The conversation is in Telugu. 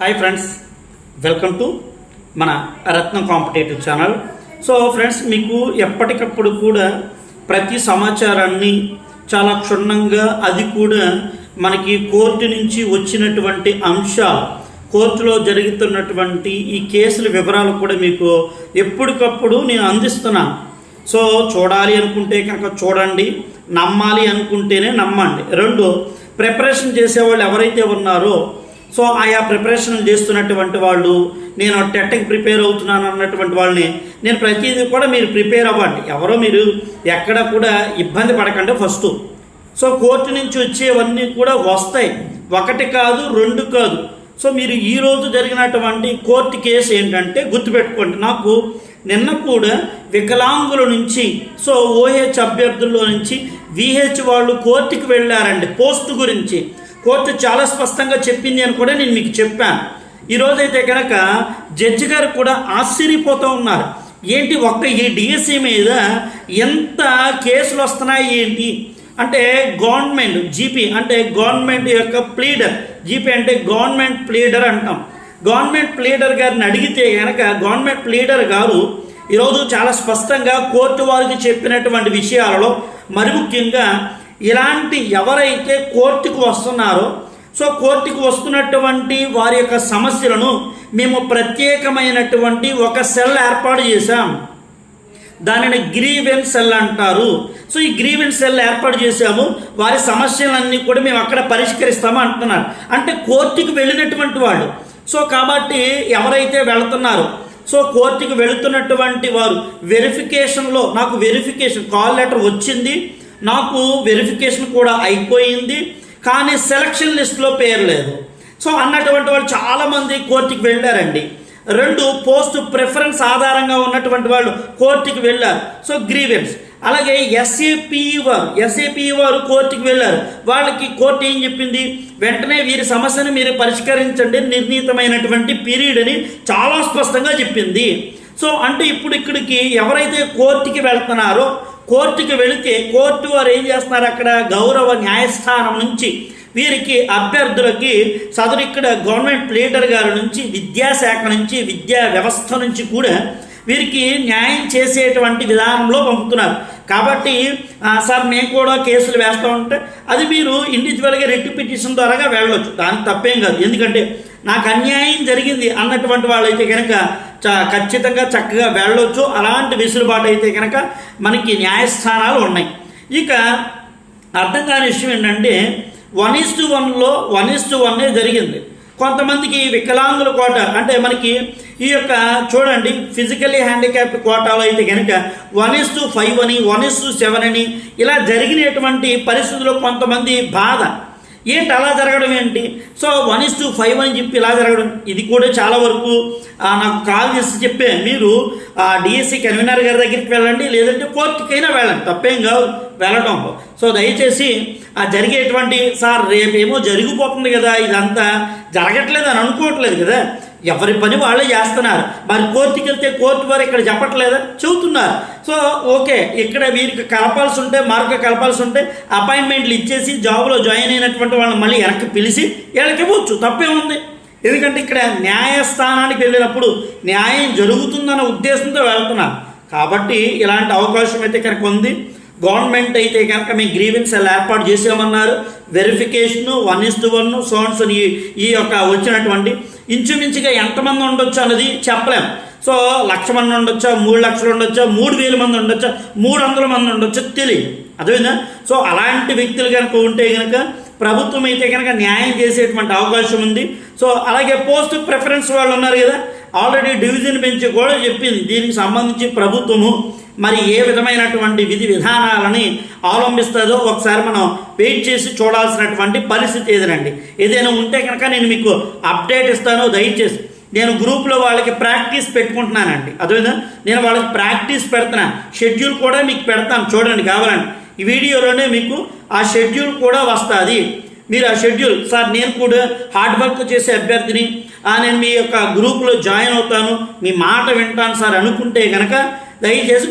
హాయ్ ఫ్రెండ్స్ వెల్కమ్ టు మన Ratnam competitive channel. So friends మీకు ఎప్పటికప్పుడు కూడా ప్రతి సమాచారాన్ని చాలా క్షుణ్ణంగా అది కూడా మనకి కోర్టు నుంచి వచ్చినటువంటి అంశాలు కోర్టులో జరుగుతున్నటువంటి ఈ కేసుల వివరాలు కూడా మీకు ఎప్పటికప్పుడు నేను అందిస్తున్నాను సో చూడాలి అనుకుంటే కనుక చూడండి నమ్మాలి అనుకుంటేనే నమ్మండి. రెండు ప్రిపరేషన్ చేసేవాళ్ళు ఎవరైతే ఉన్నారో సో ఆయా ప్రిపరేషన్ చేస్తున్నటువంటి వాళ్ళు నేను టెట్కి ప్రిపేర్ అవుతున్నాను అన్నటువంటి వాళ్ళని నేను ప్రతిదీ కూడా మీరు ప్రిపేర్ అవ్వండి. ఎవరో మీరు ఎక్కడ కూడా ఇబ్బంది పడకండి ఫస్ట్. సో కోర్టు నుంచి వచ్చేవన్నీ కూడా వస్తాయి. ఒకటి కాదు రెండు కాదు. సో మీరు ఈ రోజు జరిగినటువంటి కోర్టు కేసు ఏంటంటే గుర్తుపెట్టుకోండి. నాకు నిన్న కూడా వికలాంగుల నుంచి సో ఓహెచ్ అభ్యర్థుల్లో నుంచి విహెచ్ వాళ్ళు కోర్టుకి వెళ్ళారండి పోస్ట్ గురించి. కోర్టు చాలా స్పష్టంగా చెప్పింది అని కూడా నేను మీకు చెప్పాను. ఈరోజైతే కనుక జడ్జి గారు కూడా ఆశ్చర్యపోతూ ఉన్నారు. ఏంటి ఒక్క ఈ డిఎస్సి మీద ఎంత కేసులు వస్తున్నాయి ఏంటి? అంటే గవర్నమెంట్ జీపీ అంటే గవర్నమెంట్ యొక్క ప్లీడర్. జీపీ అంటే గవర్నమెంట్ ప్లీడర్ అంటాం. గవర్నమెంట్ ప్లీడర్ గారిని అడిగితే కనుక గవర్నమెంట్ ప్లీడర్ గారు ఈరోజు చాలా స్పష్టంగా కోర్టు వారికి చెప్పినటువంటి విషయాలలో మరి ముఖ్యంగా ఇలాంటి ఎవరైతే కోర్టుకు వస్తున్నారో సో కోర్టుకు వస్తున్నటువంటి వారి యొక్క సమస్యలను మేము ప్రత్యేకమైనటువంటి ఒక సెల్ ఏర్పాటు చేశాం. దానిని గ్రీవెన్స్ సెల్ అంటారు. సో ఈ గ్రీవెన్స్ సెల్ ఏర్పాటు చేశాము. వారి సమస్యలన్నీ కూడా మేము అక్కడ పరిష్కరిస్తాము అంటున్నారు. అంటే కోర్టుకు వెళ్ళినటువంటి వాళ్ళు. సో కాబట్టి ఎవరైతే వెళుతున్నారో సో కోర్టుకు వెళుతున్నటువంటి వారు వెరిఫికేషన్లో నాకు వెరిఫికేషన్ కాల్ లెటర్ వచ్చింది. నాకు వెరిఫికేషన్ కూడా అయిపోయింది కానీ సెలక్షన్ లిస్ట్లో పేరు లేదు. సో అన్నటువంటి వాళ్ళు చాలామంది కోర్టుకి వెళ్ళారండి. రెండు పోస్ట్ ప్రిఫరెన్స్ ఆధారంగా ఉన్నటువంటి వాళ్ళు కోర్టుకి వెళ్ళారు. సో గ్రీవెన్స్ అలాగే ఎస్ఏపీ వారు ఎస్ఏపీ వారు కోర్టుకి వెళ్ళారు. వాళ్ళకి కోర్టు ఏం చెప్పింది? వెంటనే వీరి సమస్యను మీరు పరిష్కరించండి నిర్ణీతమైనటువంటి పీరియడ్ అని చాలా స్పష్టంగా చెప్పింది. సో అంటే ఇప్పుడు ఇక్కడికి ఎవరైతే కోర్టుకి వెళ్తున్నారో కోర్టుకి వెళితే కోర్టు వారు ఏం చేస్తున్నారు అక్కడ? గౌరవ న్యాయస్థానం నుంచి వీరికి అభ్యర్థులకి సదరు ఇక్కడ గవర్నమెంట్ లీడర్ గారి నుంచి విద్యాశాఖ నుంచి విద్యా వ్యవస్థ నుంచి కూడా వీరికి న్యాయం చేసేటువంటి విధానంలో పంపుతున్నారు. కాబట్టి సార్ మేము కూడా కేసులు వేస్తూ ఉంటే అది మీరు ఇండివిజువల్గా రెట్టి పిటిషన్ ద్వారాగా వెళ్ళవచ్చు దానికి తప్పేం కాదు. ఎందుకంటే నాకు అన్యాయం జరిగింది అన్నటువంటి వాళ్ళైతే కనుక ఖచ్చితంగా చక్కగా వెళ్ళొచ్చు. అలాంటి వెసులుబాటు అయితే కనుక మనకి న్యాయస్థానాలు ఉన్నాయి. ఇక అర్థం కాని విషయం ఏంటంటే వన్ ఇస్ టు వన్లో వన్ ఇస్ టు వన్నే జరిగింది. కొంతమందికి వికలాంగుల కోట అంటే మనకి ఈ యొక్క చూడండి ఫిజికల్లీ హ్యాండిక్యాప్ కోటాలో అయితే కనుక వన్ ఇస్ టు ఫైవ్ అని వన్ ఇస్ టు సెవెన్ అని ఇలా జరిగినటువంటి పరిస్థితుల్లో కొంతమంది బాధ. ఏంటి అలా జరగడం ఏంటి? So one is to five అని చెప్పి ఇలా జరగడం. ఇది కూడా చాలా వరకు నాకు కాల్ చేసి చెప్పే మీరు డిఎస్సి కన్వీనర్ గారి దగ్గరికి వెళ్ళండి లేదంటే కోర్టుకైనా వెళ్ళండి. తప్పేం కాదు వెళ్ళడం. సో దయచేసి ఆ జరిగేటువంటి సార్ రేపేమో జరిగిపోతుంది కదా ఇదంతా జరగట్లేదు అని అనుకోవట్లేదు కదా. ఎవరి పని వాళ్ళే చేస్తున్నారు. మరి కోర్టుకి వెళ్తే కోర్టు వారు ఇక్కడ చెప్పట్లేదా? చెబుతున్నారు. సో ఓకే ఇక్కడ వీరికి కలపాల్సి ఉంటే మార్కు కలపాల్సి ఉంటే అపాయింట్మెంట్లు ఇచ్చేసి జాబ్లో జాయిన్ అయినటువంటి వాళ్ళని మళ్ళీ వెనక్కి పిలిచి వీళ్ళకి ఇవ్వచ్చు. తప్పేముంది ఎందుకంటే ఇక్కడ న్యాయస్థానానికి వెళ్ళినప్పుడు న్యాయం జరుగుతుందన్న ఉద్దేశంతో వెళ్తున్నారు. కాబట్టి ఇలాంటి అవకాశం అయితే కనుక ఉంది. గవర్నమెంట్ అయితే కనుక మీ గ్రీవెన్స్ ఎలా ఏర్పాటు చేసామన్నారు verification one is to one zones ఈ ఈ యొక్క వచ్చినటువంటి ఇంచుమించుగా ఎంతమంది ఉండొచ్చు అన్నది చెప్పలేం. సో లక్ష మంది ఉండొచ్చా? మూడు లక్షలు ఉండొచ్చా? మూడు వేల మంది ఉండొచ్చా? మూడు వందల మంది ఉండొచ్చు? తెలియదు అదేవిధంగా సో అలాంటి వ్యక్తులు కనుక ఉంటే కనుక ప్రభుత్వం అయితే కనుక న్యాయం చేసేటువంటి అవకాశం ఉంది. సో అలాగే పోస్ట్ ప్రిఫరెన్స్ వాళ్ళు ఉన్నారు కదా. ఆల్రెడీ డివిజన్ బెంచ్ కూడా చెప్పింది. దీనికి సంబంధించి ప్రభుత్వము మరి ఏ విధమైనటువంటి విధి విధానాలని అవలంబిస్తుందో ఒకసారి మనం వెయిట్ చేసి చూడాల్సినటువంటి పరిస్థితి ఏదనండి? ఏదైనా ఉంటే కనుక నేను మీకు అప్డేట్ ఇస్తాను దయచేసి. నేను గ్రూప్లో వాళ్ళకి ప్రాక్టీస్ పెట్టుకుంటున్నానండి. అదేవిధంగా నేను వాళ్ళకి ప్రాక్టీస్ పెడుతున్నాను షెడ్యూల్ కూడా మీకు పెడతాను. చూడండి కావాలండి ఈ వీడియోలోనే మీకు ఆ షెడ్యూల్ కూడా వస్తుంది. మీరు ఆ షెడ్యూల్ సార్ నేను కూడా హార్డ్ వర్క్ చేసే అభ్యర్థిని. ఆ, నేను మీ యొక్క గ్రూప్లో జాయిన్ అవుతాను. మీ మాట వింటాను సార్ అనుకుంటే కనుక దయచేసి